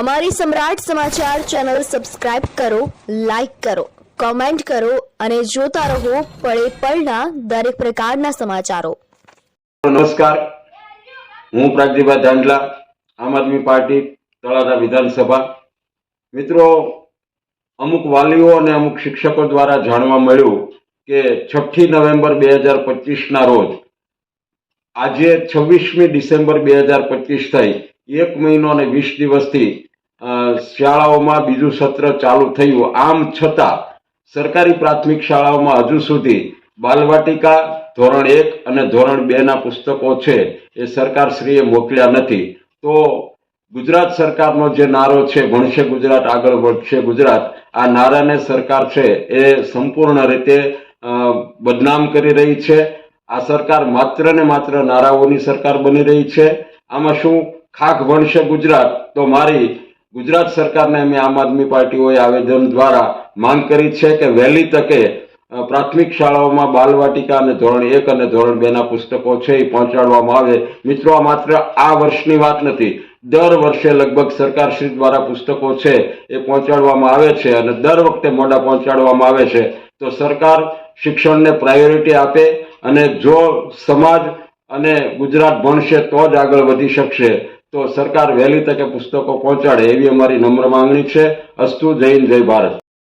અમારી Samrat Samachar channel subscribe કરો, like કરો, કોમેન્ટ કરો અને જોતા રહો પળે પળના દરેક પ્રકારના સમાચારો. નમસ્કાર. હું પ્રાગજીભાઈ ધાંડલા આમ આદમી પાર્ટી, તળાજા વિધાનસભા. મિત્રો, અમુક વાલીઓ અને અમુક શિક્ષકો દ્વારા જાણવા મળ્યું કે છઠ્ઠી નવેમ્બર બે હજાર પચીસના રોજ, આજે છવ્વીસમી ડિસેમ્બર બે હજાર પચીસ થઈ, એક મહિનો અને વીસ દિવસથી શાળાઓમાં બીજું સત્ર ચાલુ થયું. આમ છતાં સરકારી પ્રાથમિક શાળાઓમાં હજુ સુધી બાલવાટિકા, ધોરણ એક અને ધોરણ બેના પુસ્તકો છે એ સરકારશ્રીએ મોકલ્યા નથી. તો ગુજરાત સરકારનો જે નારો છે, ભણશે ગુજરાત, આગળ વધશે ગુજરાત, આ નારાને સરકાર છે એ સંપૂર્ણ રીતે બદનામ કરી રહી છે. આ સરકાર માત્ર ને માત્ર નારાઓની સરકાર બની રહી છે. આમાં શું ખાખ ભણશે ગુજરાત? તો મારી ગુજરાત સરકારને અમે આમ આદમી પાર્ટીઓએ આવેદન દ્વારા માંગ કરી છે કે વહેલી તકે પ્રાથમિક શાળાઓમાં બાલવાટિકા અને ધોરણ એક અને ધોરણ બેના પુસ્તકો છે એ પહોંચાડવામાં આવે. મિત્રો, આ માત્ર આ વર્ષની વાત નથી. દર વર્ષે લગભગ સરકારશ્રી દ્વારા પુસ્તકો છે એ પહોંચાડવામાં આવે છે અને દર વખતે મોડા પહોંચાડવામાં આવે છે. તો સરકાર શિક્ષણને પ્રાયોરિટી આપે અને જો સમાજ અને ગુજરાત ભણશે તો જ આગળ વધી શકશે. તો સરકાર વહેલી તકે પુસ્તકો પહોંચાડે એવી અમારી નમ્ર માંગણી છે. અસ્તુ જય હિન્દ, જય ભારત.